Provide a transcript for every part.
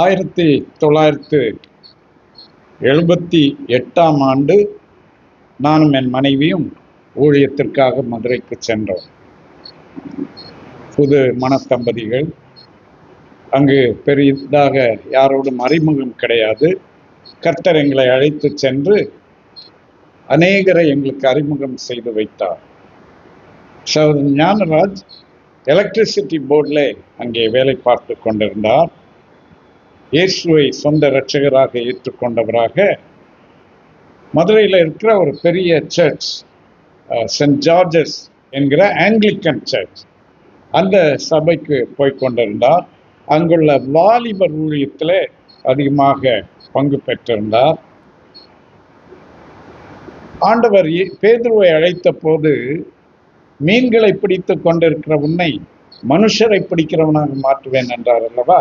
ஆயிரத்தி தொள்ளாயிரத்து எழுபத்தி எட்டாம் ஆண்டு நானும் என் மனைவியும் ஊழியத்திற்காக மதுரைக்கு சென்றோம். புது மனத்தம்பதிகள். அங்கு பெரிதாக யாரோடும் அறிமுகம் கிடையாது. கர்த்தர் எங்களை அழைத்து சென்று அநேகரை எங்களுக்கு அறிமுகம் செய்து வைத்தார். சகோதரன் ஞானராஜ் எலக்ட்ரிசிட்டி போர்டில் அங்கே வேலை பார்த்து கொண்டிருந்தார். இயேசுவை சொந்த இரட்சகராக ஏற்றுக்கொண்டவராக மதுரையில் இருக்கிற ஒரு பெரிய சர்ச் சென்ட் ஜார்ஜஸ் என்கிற ஆங்கிலிக்கன் சர்ச் அந்த சபைக்கு போய் கொண்டிருந்தார். அங்குள்ள வாலிபர் ஊழியத்தில் அதிகமாக பங்கு பெற்றிருந்தார். ஆண்டவர் பேதுருவை அழைத்த போது மீன்களை பிடித்து கொண்டிருக்கிற உன்னை மனுஷரை பிடிக்கிறவனாக மாற்றுவேன் என்றார் அல்லவா?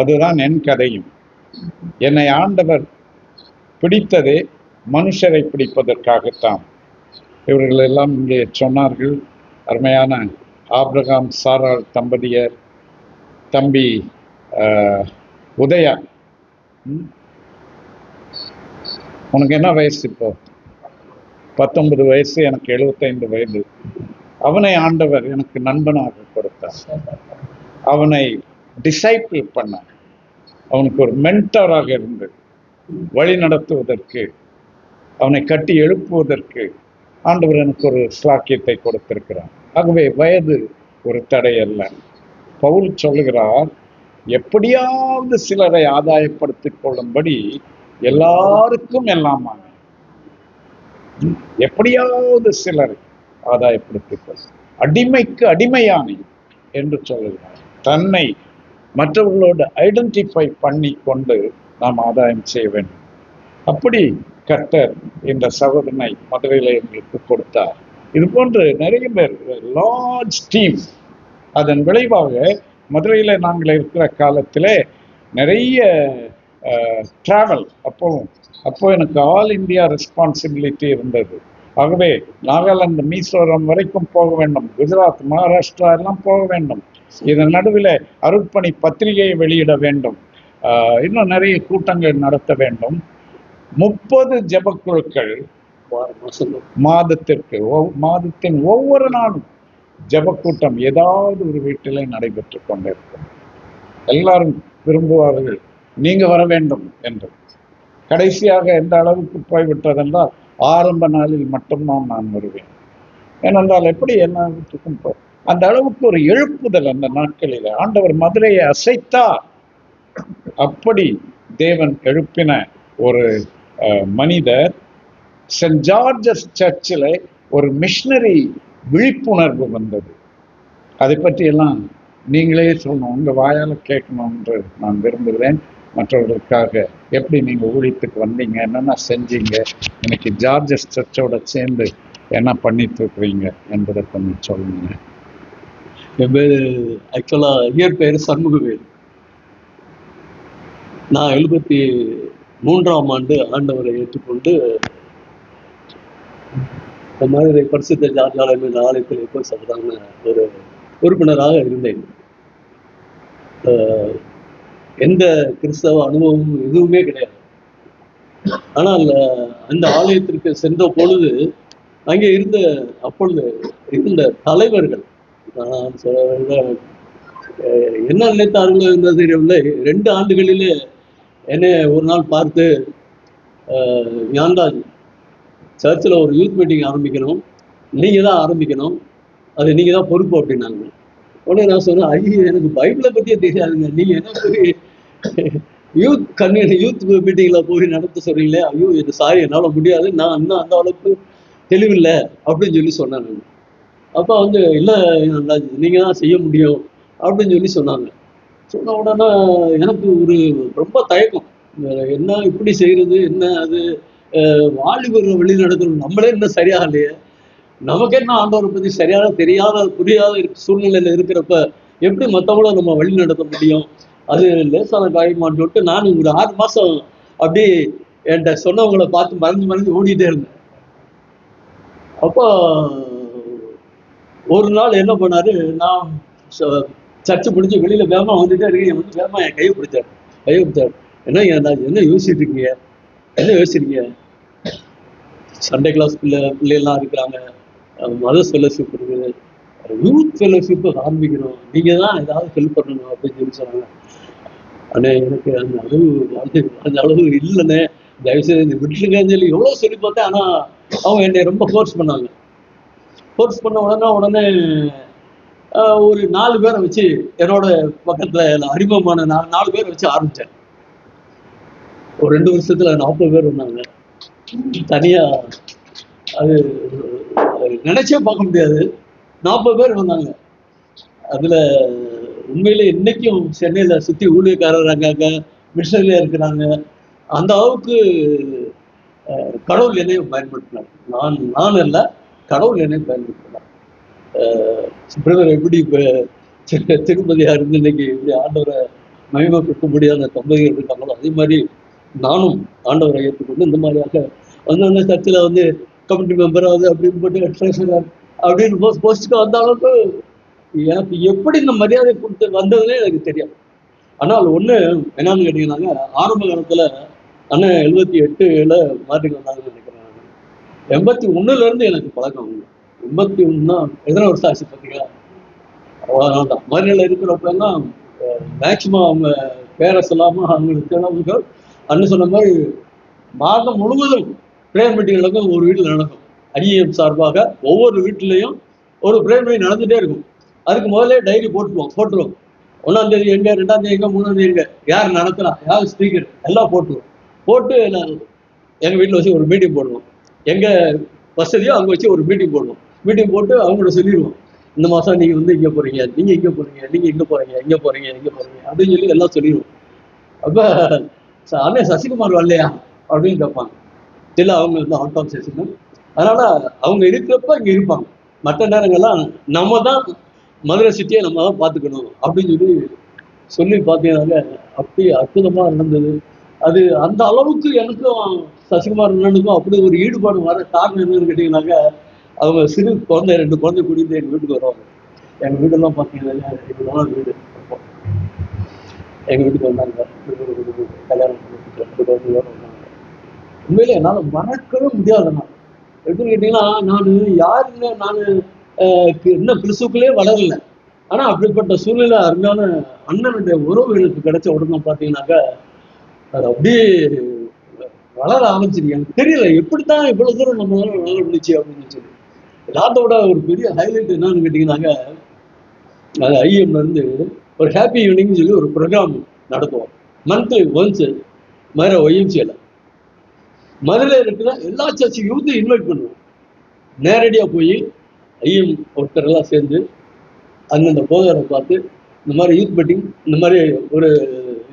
அதுதான் என் கதையும். என்னை ஆண்டவர் பிடித்ததே மனுஷரை பிடிப்பதற்காகத்தான். இவர்கள் எல்லாம் இங்கே சொன்னார்கள். அருமையான ஆப்ரகாம் சாரால் தம்பதியர் தம்பி உதயா. உனக்கு என்ன வயசு இப்போ? பத்தொன்பது வயசு எனக்கு எழுபத்தைந்து வயது. அவனை ஆண்டவர் எனக்கு நண்பனாக கொடுத்தார். அவனை டிசைப்பிள் பண்ண அவனுக்கு ஒரு மென்டராக இருந்து வழி நடத்துவதற்கு அவனை கட்டி எழுப்புவதற்கு ஆண்டவர் எனக்கு ஒரு ஸ்லாக்கியத்தை கொடுத்திருக்கிறார். ஆகவே வயது ஒரு தடை அல்ல. பவுல் சொல்லுகிறார் எப்படியாவது சிலரை ஆதாயப்படுத்திக் கொள்ளும்படி எல்லாருக்கும் எல்லாமா எப்படியாவது சிலரை ஆதாயப்படுத்திக் கொள். அடிமைக்கு அடிமையானி என்று சொல்லுகிறார். தன்னை மற்றவர்களோடு ஐடென்டிஃபை பண்ணி கொண்டு நாம் ஆதாயம் செய்ய வேண்டும். அப்படி கர்த்தர் இந்த சகோதரனை மதுரையில் எங்களுக்கு கொடுத்தார். இது போன்று நிறைய பேர் லார்ஜ் டீம் அதன் விளைவாக மதுரையில் நாங்கள் இருக்கிற காலத்தில் நிறைய ட்ராவல் அப்போ அப்போ எனக்கு ஆல் இந்தியா ரெஸ்பான்சிபிலிட்டி இருந்தது. ஆகவே நாகாலாந்து மீசோரம் வரைக்கும் போக வேண்டும். குஜராத் மகாராஷ்டிரா எல்லாம் போக வேண்டும். இதன் நடுவில் அருட்பணி பத்திரிகையை வெளியிட வேண்டும். ஆஹ் இன்னும் நிறைய கூட்டங்கள் நடத்த வேண்டும். முப்பது ஜபக்குழுக்கள் மாதத்திற்கு மாதத்தின் ஒவ்வொரு நாளும் ஜபக்கூட்டம் ஏதாவது ஒரு வீட்டிலே நடைபெற்று கொண்டிருக்கும். எல்லாரும் விரும்புவார்கள் நீங்க வர வேண்டும் என்று. கடைசியாக எந்த அளவுக்கு போய்விட்டதென்றால் ஆரம்ப நாளில் மட்டும்தான் நான் வருவேன். ஏனென்றால் எப்படி எல்லாத்துக்கும் அந்த அளவுக்கு ஒரு எழுப்புதல் அந்த நாட்களில். ஆண்டவர் மதுரையை அசைத்தா அப்படி தேவன் எழுப்பின ஒரு அஹ், மனிதர் சென்ட் ஜார்ஜஸ் சர்ச்சில் ஒரு மிஷினரி விழிப்புணர்வு வந்தது. அதை பற்றியெல்லாம் நீங்களே சொல்லணும் உங்கள் வாயால கேட்கணும் என்று நான் விரும்புகிறேன். மற்றவர்களுக்காக எப்படி நீங்க ஊழியத்துக்கு வந்தீங்க என்னென்ன செஞ்சீங்க இன்னைக்கு ஜார்ஜஸ் சர்ச்சோட சேர்ந்து என்ன பண்ணிட்டு இருக்கிறீங்க என்பதை கொஞ்சம் சொல்லுங்க. என் பேர் ஆக்சுவலாக இயற்பெயர் சண்முகவேல். நான் எழுபத்தி மூன்றாம் ஆண்டு ஆண்டவரை ஏற்றுக்கொண்டு இந்த மாதிரி பரிசுத்த ஜார்ஜாலயம் என்ற ஆலயத்தில் எப்போ சாதாரண ஒரு உறுப்பினராக இருந்தேன். எந்த கிறிஸ்தவ அனுபவமும் எதுவுமே கிடையாது. ஆனால் அந்த ஆலயத்திற்கு சென்ற பொழுது அங்கே இருந்த அப்பொழுது இருந்த தலைவர்கள் என்ன நினைத்தார்களோ தெரியவில்லை. ரெண்டு ஆண்டுகளிலே என்னை ஒரு நாள் பார்த்து ஞான்ராஜ் சர்ச்சில் ஒரு யூத் மீட்டிங் ஆரம்பிக்கணும். நீங்கள் தான் ஆரம்பிக்கணும். அது நீங்கள் தான் பொறுப்பு அப்படின்னாங்க உடனே நான் சொன்னேன் ஐயோ எனக்கு பைபிளை பற்றியே தெரியாதுங்க. நீங்கள் என்ன போய் யூத் கன்வென் யூத் மீட்டிங்கில் போய் நடத்த சொல்கிறீங்களே ஐயோ இது சாரி என்னால் முடியாது. நான் இன்னும் அந்த அளவுக்கு தெளிவில்லை அப்படின்னு சொல்லி சொன்னேன் நான். அப்போ வந்து இல்லை நீங்கள் தான் செய்ய முடியும் அப்படின்னு சொல்லி சொன்னாங்க. சொன்ன உடனே எனக்கு ஒரு ரொம்ப தயக்கம். என்ன இப்படி செய்யறது என்ன அது வாலிபர் வழி நடத்தணும் நம்மளே இன்னும் சரியாகலையே. நமக்கு என்ன ஆண்டவரை பத்தி சரியாக தெரியாத புரியாத சூழ்நிலையில இருக்கிறப்ப எப்படி மற்றவங்கள நம்ம வழி நடத்த முடியும்? அது லேசான காரியமான்னு சொல்லிட்டு நான் ஒரு ஆறு மாசம் அப்படி என்கிட்ட சொன்னவங்கள பார்த்து மறைஞ்சு மறைஞ்சு ஓடிட்டே இருந்தேன். அப்போ ஒரு நாள் என்ன பண்ணாரு? நான் ச- சர்ச்சு பிடிச்சி வெளியில வேகமா வந்துட்டே இருக்கேன். வந்து வேகமா என் கையை பிடிச்சாரு. கையை பிடிச்சாரு. என்ன நான் என்ன யோசிச்சுட்டு இருக்கீங்க? என்ன யோசிச்சிருக்கீங்க சண்டே கிளாஸ் பிள்ளை பிள்ளைகள்லாம் இருக்கிறாங்க மத ஃபெலோஷிப் இருக்குது. யூத் ஃபெலோஷிப் ஆரம்பிக்கணும். நீங்கள் தான் ஏதாவது ஹெல்ப் பண்ணணும் அப்படின்னு சொல்லி சொன்னாங்க. அண்ணே எனக்கு அந்த அளவு அந்த அளவு இல்லைண்ணே. தயவுசெய்து இந்த விட்டுருங்கன்னு சொல்லி எவ்வளோ சொல்லி பார்த்தேன். ஆனா அவங்க என்னை ரொம்ப ஃபோர்ஸ் பண்ணாங்க. ஃபோர்ஸ் பண்ண உடனே உடனே ஆஹ், ஒரு நாலு பேரை வச்சு என்னோட பக்கத்துல அறிமுகமான நாலு நாலு பேரை வச்சு ஆரம்பிச்சேன். ஒரு ரெண்டு வருஷத்துல நாற்பது பேர் வந்தாங்க. தனியா அது அது நினைச்சே பார்க்க முடியாது. நாற்பது பேர் வந்தாங்க. அதுல உண்மையிலே இன்னைக்கும் சென்னையில சுத்தி ஊழியக்காரர் அங்கங்க மிஷனரியா இருக்கிறாங்க. அந்த அளவுக்கு கடவுள் என்னையும் பயன்படுத்தினார். நான் நான் அல்ல கடவுள் என்னையும் பயன்படுத்தினார். பிரதர் எப்படி இப்போ தி- இருந்து இன்னைக்கு இப்படி ஆண்டவரை மகிமைப்படுத்தும்படியான தம்பதிகள் இருக்காங்களோ அதே மாதிரி நானும் ஆண்டவரை ஏற்றுக்கொண்டு இந்த மாதிரியாக வந்து அந்த சர்ச்சில் வந்து கமிட்டி மெம்பர் அது அப்படின்னு போட்டு ட்ரெஷரர் அப்படின்னு போஸ்ட் போஸ்ட்டுக்கு வந்த அளவுக்கு எனக்கு எப்படி இந்த மரியாதை கொடுத்து வந்ததுன்னே எனக்கு தெரியும் ஆனால் ஒண்ணு என்னன்னு கேட்டீங்கன்னாங்க ஆரம்ப காலத்துல அண்ணன் எழுபத்தி எட்டுல மாற்றிட்டு வந்தாங்கன்னு நினைக்கிறேன் எண்பத்தி ஒண்ணுல இருந்து எனக்கு பழக்கம் உண்டு எண்பத்தி ஒண்ணுனா எத்தனை வருஷம் ஆச்சு பார்த்தீங்களா? அதனால தான். மதுரையில் இருக்கிறப்பெல்லாம் மேக்சிமம் அவங்க பேரை சொல்லாமல் அவங்களுக்கு அண்ணன் சொன்ன மாதிரி மாதம் முழுவதும் பிரேயர் மீட்டிங் நடக்கும் ஒரு வீட்டில் நடக்கும். ஐஏஎம் சார்பாக ஒவ்வொரு வீட்டிலையும் ஒரு பிரேயர் மீட்டிங் நடந்துகிட்டே இருக்கும். அதுக்கு முதல்ல டைரி போட்டுருவோம் போட்டுருவோம். ஒன்றாம் தேதி எங்க ரெண்டாம் தேதி எங்க மூணாம் தேதி எங்க யார் நடத்துறா யார் ஸ்பீக்கர் எல்லாம் போட்டுருவோம். போட்டு நான் எங்க வீட்டில் வச்சு ஒரு மீட்டிங் போடுவோம். எங்க வசதியோ அங்கே வச்சு ஒரு மீட்டிங் போடுவோம். மீட்டிங் போட்டு அவங்களோட சொல்லிடுவோம். இந்த மாதம் நீங்கள் வந்து இங்கே போறீங்க நீங்கள் இங்கே போறீங்க நீங்கள் இங்கே போறீங்க இங்கே போறீங்க இங்கே போறீங்க அப்படின்னு சொல்லி எல்லாம் சொல்லிடுவோம். அப்போ அண்ணே சசிகுமார் வரலையா? அப்படின்னு கேட்பாங்க. இல்லை அவங்க வந்து அவுட் ஆஃப் செஷன் அதனால அவங்க இருக்கிறப்ப இங்க இருப்பாங்க. மற்ற நேரங்கள்லாம் நம்ம தான் மதுரை சிட்டியை நம்ம தான் பார்த்துக்கணும் அப்படின்னு சொல்லி சொல்லி பார்த்தீங்கன்னாக்க அப்படி அற்புதமா நடந்தது. அது அந்த அளவுக்கு எனக்கும் சசிகுமார் அண்ணனுக்கும் அப்படி ஒரு ஈடுபாடு வர காரணம் என்னன்னு கேட்டிங்கனாக்க அவங்க சிறு குழந்தை ரெண்டு குழந்தை கூட்டிட்டு எங்க வீட்டுக்கு வருவாங்க. எங்க வீடெல்லாம் பார்த்தீங்கன்னா இதுதான் வீடு. எங்கள் எங்க வீட்டுக்கு வந்தாங்க. கல்யாணம் ரெண்டு குழந்தையோட வந்தாங்க. உண்மையிலே என்னால மறக்கவே முடியாது நான். எப்படின்னு கேட்டீங்கன்னா நான் யாருன்னு நான் இன்னும் கிறிஸ்துக்குள்ளே வளரல. ஆனா அப்படிப்பட்ட சூழ்நிலை அருமையான அண்ணனுடைய உறவு எனக்கு கிடைச்ச உடனே பார்த்தீங்கன்னாக்கா அது அப்படியே வளர ஆரம்பிச்சிருக்கு எனக்கு தெரியல எப்படித்தான் இவ்வளவு தூரம் நம்மளால வளர முடிச்சு அப்படின்னு சொல்லி. எல்லாத்தோட ஒரு பெரிய ஹைலைட் என்னன்னு கேட்டீங்கன்னாக்க அது ஐஎம்ல இருந்து ஒரு ஹாப்பி ஈவினிங்னு சொல்லி ஒரு ப்ரோக்ராம் நடத்துவோம். மந்த்லி ஒன்ஸ் மாதிரி ஒய்எம்சியில் மதுரையில் இருக்கிற எல்லா சர்ச் யூத்தையும் இன்வைட் பண்ணுவோம் நேரடியாக போய் ஐஎம் ஒருத்தரெல்லாம் சேர்ந்து அந்தந்த போதரை பார்த்து இந்த மாதிரி யூத் மீட்டிங் இந்த மாதிரி ஒரு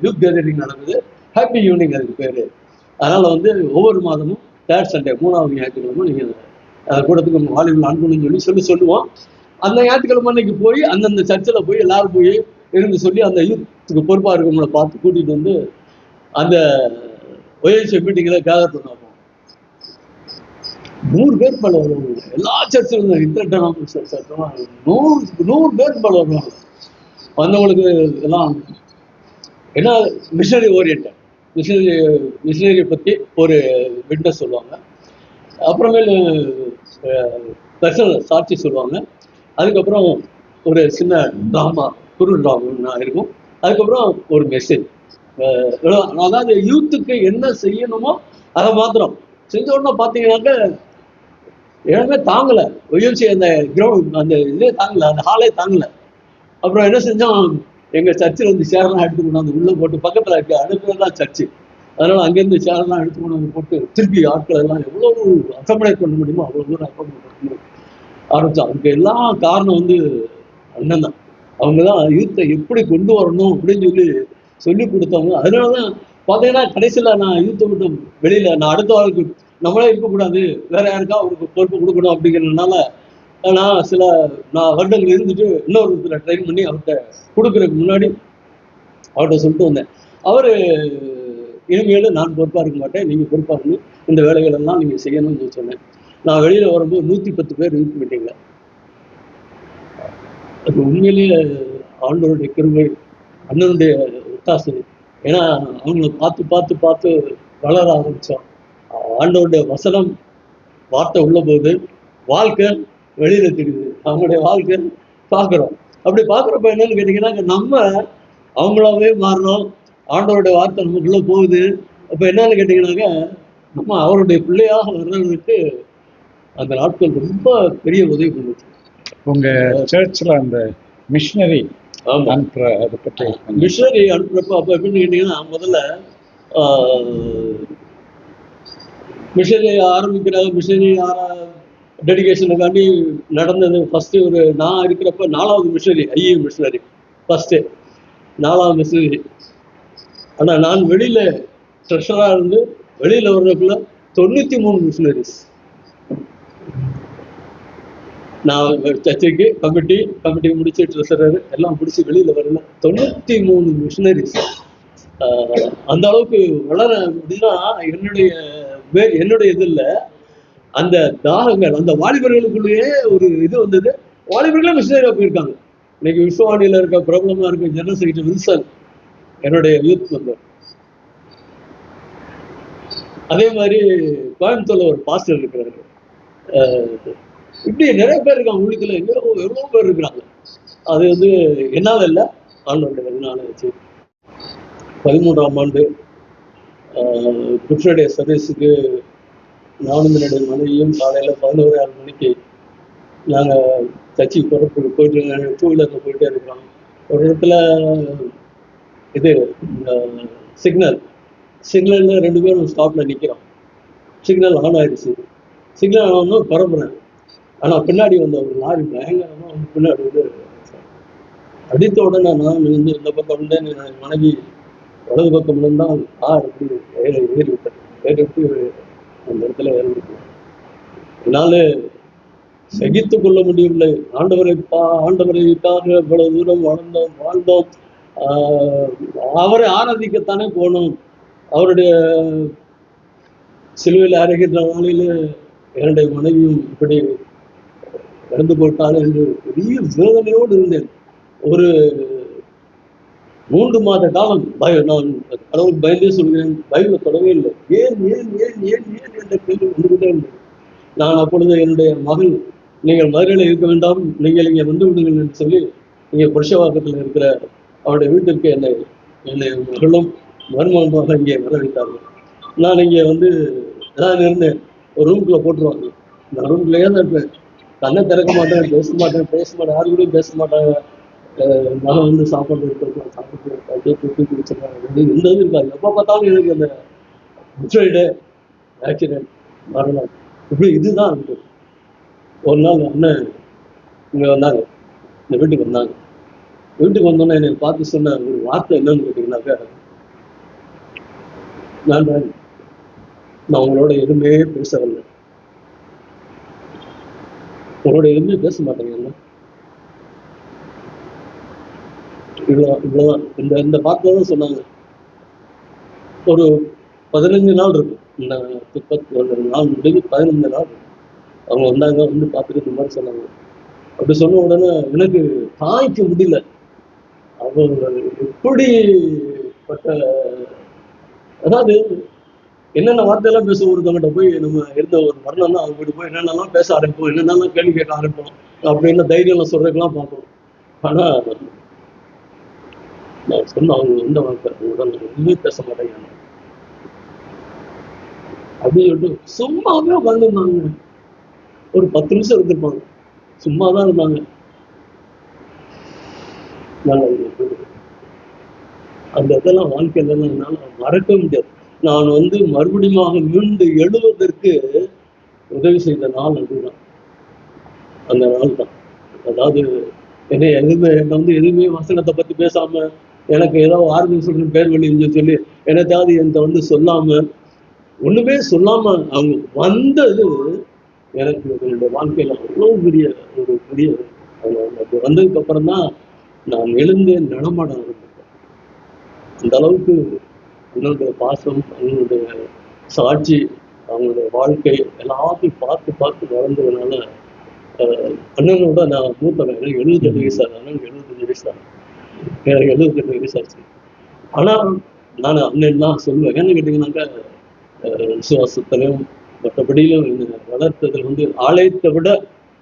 யூத் கேதரிங் நடந்தது. ஹாப்பி ஈவினிங் அதுக்கு பேர். அதனால் வந்து ஒவ்வொரு மாதமும் தேர்ட் சண்டே மூணாவது ஞாயிற்றுக்கிழமை நீங்கள் கூடத்துக்கு வாலிபல் அனுப்பணும்னு சொல்லி சொல்லி சொல்லுவோம். அந்த ஞாயிற்றுக்கிழமை அன்னைக்கு போய் அந்தந்த சர்ச்சில் போய் எல்லாரும் போய் இருந்து சொல்லி அந்த யூத்துக்கு பொறுப்பாக இருக்கவங்களை பார்த்து கூட்டிகிட்டு வந்து அந்த ஒய்எஸ்ஐ மீட்டிங்கில் கேதர் பண்ணுவோம் நூறு பேர் மேல வருவாங்க. எல்லா சர்ச்சிலும் இன்டர்டனாமல் சர்ச் நூறு நூறு பேர் மேல வருவாங்க. வந்தவங்களுக்கு எல்லாம் என்ன மிஷினரி ஓரியன்ட் மிஷினரி மிஷினரி பற்றி ஒரு விட்னஸ் சொல்லுவாங்க. அப்புறமேலு பர்சனல் சாட்சி சொல்லுவாங்க. அதுக்கப்புறம் ஒரு சின்ன ட்ராமா குரு ட்ராமா இருக்கும். அதுக்கப்புறம் ஒரு மெசேஜ் அதாவது யூத்துக்கு என்ன செய்யணுமோ அதை மாத்திரம். செஞ்ச உடனே பார்த்தீங்கன்னாக்க இடமே தாங்கல. ஒய்எம்சி அந்த கிரவுண்ட் அந்த இதே தாங்கல அந்த ஹாலே தாங்கல. அப்புறம் என்ன செஞ்சோம்? எங்க சர்ச்சில் வந்து சேரெல்லாம் எடுத்து கொண்டாந்து உள்ள போட்டு பக்கத்துல இருக்க அடுப்புலாம் சர்ச்சு அதனால அங்கேருந்து சேரெல்லாம் எடுத்து கொண்டு வந்து போட்டு திருப்பி ஆட்கள் எல்லாம் எவ்வளோ அக்கமடேட் பண்ண முடியுமோ அவ்வளோ தூரம் அக்கமடேட் பண்ண ஆரம்பிச்சோம். அதுக்கு எல்லாம் காரணம் வந்து அண்ணன் தான். அவங்க தான் யூத்தை எப்படி கொண்டு வரணும் அப்படின்னு சொல்லி சொல்லி கொடுத்தவங்க. அதனால தான் பார்த்தீங்கன்னா கடைசியில் நான் யூத்தை விட்டு வெளியில நான் அடுத்த வாழ்க்கை நம்மளே இருக்கக்கூடாது. வேற யாருக்கா அவருக்கு பொறுப்பு கொடுக்கணும் அப்படிங்கிறதுனால நான் சில நான் வருடங்கள் இருந்துட்டு இன்னொரு இடத்துல ட்ரைன் பண்ணி அவர்கிட்ட கொடுக்குறதுக்கு முன்னாடி அவர்கிட்ட சொல்லிட்டு வந்தேன். அவர் இனிமேல் நான் பொறுப்பாக இருக்க மாட்டேன் நீங்கள் பொறுப்பாக இருந்து இந்த வேலைகளெல்லாம் நீங்கள் செய்யணும்னு சொல்லி சொன்னேன். நான் வெளியில் வரும்போது நூற்றி பத்து பேர் யூத் மீட்டிங்கில் அது உண்மையிலேயே ஆண்டோருடைய கிருமை அண்ணனுடைய ஒத்தாசை. ஏன்னா அவங்கள பார்த்து பார்த்து பார்த்து வளர ஆரம்பித்தோம் ஆண்டவருடைய வசனம் வார்த்தை உள்ள போது வாழ்க்கை வெளியில தெரியுது. அவங்களுடைய வாழ்க்கை பார்க்குறோம். அப்படி பார்க்குறப்ப என்னன்னு கேட்டிங்கன்னா நம்ம அவங்களாவே மாறுறோம் ஆண்டவருடைய வார்த்தை நமக்குள்ள போகுது. அப்போ என்னன்னு கேட்டிங்கன்னாக்க நம்ம அவருடைய பிள்ளையாக வர்றதுக்கு அந்த நாட்கள் ரொம்ப பெரிய உதவி பண்ணுச்சு. உங்க சர்ச்ல அந்த மிஷினரி அனுப்புற அதை பற்றி மிஷனரி அனுப்புறப்ப அப்போ எப்படின்னு கேட்டீங்கன்னா முதல்ல மிஷனரி ஆரம்பிக்கிறாங்க மிஷனரி டெடிக்கேஷனுக்காண்டி நடந்தது. ஃபஸ்ட்டு ஒரு நான் இருக்கிறப்ப நாலாவது மிஷனரி ஐஏ மிஷனரி ஃபஸ்ட்டு நாலாவது மிஷனரி ஆனா நான் வெளியில் ட்ரெஷராக இருந்து வெளியில வர்றதுக்குள்ள தொண்ணூத்தி மூணு மிஷினரிஸ் நான் சர்ச்சைக்கு கமிட்டி கமிட்டி முடிச்சு ட்ரெஷரர் எல்லாம் பிடிச்சி வெளியில வரல. தொண்ணூத்தி மூணு மிஷினரிஸ் அந்த அளவுக்கு வளர அப்படின்னா என்னுடைய வேறு என்னுடைய இது அந்த தாகங்கள் அந்த வாலிபர்களுக்குள்ளேயே ஒரு இது வந்தது. வாலிபர்களே மிஷினரியாக போயிருக்காங்க. இன்னைக்கு விஸ்வவாணியில் இருக்க பிரபலமா இருக்க ஜெனரல் செக்ரட்டரி வில்சன் என்னுடைய யூத் மெம்பர் அதே மாதிரி கோயம்புத்தூர்ல ஒரு பாஸ்டர் இருக்கிறாரு. இப்படி நிறைய பேர் இருக்காங்க. உள்ளுக்குள்ள எவ்வளோ எவ்வளோ பேர் இருக்கிறாங்க. அது வந்து என்னால் இல்லை. ஆண்டோட இதனால வச்சு பதிமூன்றாம் ஆண்டு குட் ஃப்ரைடே சர்வீஸுக்கு நானும் என்னுடைய மனைவியும் காலையில் பதினோரு ஆறு மணிக்கு நாங்கள் சர்ச்சுக்கு புறப்பு போயிட்டு டூ வீலரில் போயிட்டே இருக்கிறோம். ஒரு இடத்துல இது சிக்னல் சிக்னலில் ரெண்டு பேரும் ஸ்டாப்பில் நிற்கிறோம் சிக்னல் ஆன் ஆயிடுச்சு. சிக்னல் ஆனோன்னு பரப்புறேன் ஆனா பின்னாடி வந்த ஒரு லாரி பயங்கரமாக பின்னாடி வந்து அடித்த உடனே நான் வந்து இந்த பக்கம் வந்து மனைவி வலது பக்கம் இருந்தால் ஆறு அப்படி ஏறி ஏறி விட்டது அந்த இடத்துல இறந்துட்டு என்னால சகித்து கொள்ள முடியவில்லை. ஆண்டவரை பா ஆண்டவரைக்காக இவ்வளவு தூரம் வாழ்ந்தோம் வாழ்ந்தோம். ஆஹ் அவரை ஆராதிக்கத்தானே போனோம். அவருடைய சிலுவையில் அறைகின்ற நாளில் என்னுடைய மனைவியும் இப்படி இறந்து போட்டாள் என்று பெரிய வேதனையோடு இருந்தேன். ஒரு மூன்று மாத காலம் பய நான் கடவுள் பயந்தே சொல்கிறேன் பைபிளை தொடவே இல்லை. ஏன் ஏன் ஏன் ஏன் ஏன் என்ற கேள்வி வந்துகிட்டே இல்லை நான் அப்பொழுது என்னுடைய மகள் நீங்கள் மதுரையில் இருக்க வேண்டாம் நீங்கள் இங்கே வந்து விடுங்கள் என்று சொல்லி இங்கே புருஷவாக்கத்தில் இருக்கிற அவருடைய வீட்டிற்கு என்னை என்னை மகளும் மருமகமாக இங்கே வர வைத்தார்கள் நான் இங்கே வந்து நான் இருந்தேன். ஒரு ரூம்குள்ளே போட்டுருவாங்க. நான் ரூம்குள்ளேயே தான் இருப்பேன். கண்ணை திறக்க மாட்டேன் பேச மாட்டேன் பேச மாட்டேன் யாரு கூடயும் பேச மாட்டாங்க. மழை வந்து சாப்பாடு எடுத்து சாப்பிட்டு அப்படியே தூக்கி குடிச்சிருக்காங்க எந்த இது இருக்காது எப்போ பார்த்தாலும் எனக்கு அந்த ஃப்ரைடே ஆக்சிடென்ட் மரணம் இப்படி இதுதான் இருக்கு. ஒரு நாள் அண்ணன் இங்கே வந்தாங்க. இந்த வீட்டுக்கு வந்தாங்க. வீட்டுக்கு வந்தோன்னே என்னை பார்த்து சொன்ன ஒரு வார்த்தை என்னன்னு கேட்டீங்கன்னாக்கா நான் நான் உங்களோட எதுவுமே பேசவில்லை. உங்களோட எதுவுமே பேச மாட்டேங்க என்ன இவ்வளோ இவ்வளோதான் இந்த இந்த வார்த்தை தான் சொன்னாங்க. ஒரு பதினஞ்சு நாள் இருக்கும் இந்த முப்பத்தி ஒரு நாள் முடிஞ்சு பதினஞ்சு நாள். அவங்க வந்தாங்க வந்து பார்த்துட்டு இந்த மாதிரி சொன்னாங்க. அப்படி சொன்ன உடனே எனக்கு தாய்க்க முடியல. அவங்க எப்படிப்பட்ட அதாவது என்னென்ன வார்த்தையெல்லாம் பேச ஒருத்தவங்கிட்ட போய் நம்ம இருந்த ஒரு மரணம்னா அவங்க போய் என்னென்னலாம் பேச ஆரம்பிப்போம் என்னென்னலாம் கேள்வி கேட்க ஆரம்பிப்போம் அப்படின்னு தைரியம் சொல்றதுக்கெல்லாம் பார்ப்போம். ஆனா நான் சொன்ன அவங்க எந்த வார்த்தை உடல் எதுவுமே பேச மாட்டேங்க அப்படின்னு சும்மாவே உட்காந்துருந்தாங்க ஒரு பத்து நிமிஷம் இருந்திருப்பாங்க. சும்மா தான் இருந்தாங்க அந்த இதெல்லாம் வாழ்க்கையில என்னால மறக்க முடியாது. நான் வந்து மறுபடியும் மீண்டு எழுவதற்கு உதவி செய்த நாள் அதுதான். அந்த நாள் தான் அதாவது என்ன எதுவுமே என்ன வந்து எதுவுமே வசனத்தை பத்தி பேசாம எனக்கு ஏதோ ஆறுதல் சொல்லி பேர் வழின்னு சொல்லி எனக்காவது என்கிட்ட வந்து சொல்லாம ஒண்ணுமே சொல்லாம அவங்க வந்தது எனக்கு என்னுடைய வாழ்க்கையில அவ்வளவு பெரிய ஒரு பெரிய அவங்க அது வந்ததுக்கு அப்புறம் தான் நான் எழுந்து நடமாட ஆரம்பித்தேன். அந்த அளவுக்கு என்னுடைய பாசம் அவங்களுடைய சாட்சி அவங்களுடைய வாழ்க்கை எல்லாத்தையும் பார்த்து பார்த்து வளர்ந்ததுனால அண்ணனோட நான் மூத்தவன். எனக்கு எழுபத்தெட்டு வயசு ஆகுது. அண்ணனுக்கு எழுபத்தஞ்சு வயசு ஆகுது. எழுபத்தெட்டு வயசு ஆச்சு ஆனா நான் அண்ணன் தான் சொல்லுவேன். ஏன்னு கேட்டீங்கன்னாக்கா அஹ், மற்றபடியிலும் என்னை வளர்த்ததில் வந்து ஆலயத்தை விட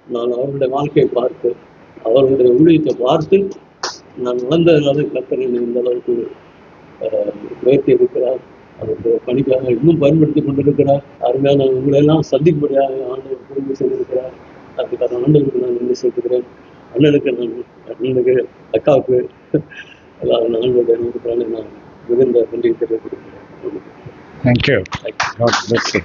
நான் அவருடைய வாழ்க்கையை பார்த்து அவருடைய ஊழியத்தை பார்த்து நான் வளர்ந்ததுனால கத்தனை இந்த அளவுக்கு அஹ், உயர்த்தி இருக்கிறார் அவருடைய பணிக்காக இன்னும் பயன்படுத்தி கொண்டிருக்கிறார். அருமையான உங்களை எல்லாம் சந்திக்கும்படியாக ஆண்டு புரிந்து செய்திருக்கிறார். அதுக்கான ஆண்டுகளுக்கு நான் நன்றி செலுத்துகிறேன். அண்ணனுக்கு நான் அண்ணனுக்கு அக்காவுக்கு எல்லாரும் ஆண்டவருடைய நம்பிக்கையால நான் மிகுந்த நன்றி தெரிவிக்கிறேன் தேங்க்யூ காட் பிளஸ் யூ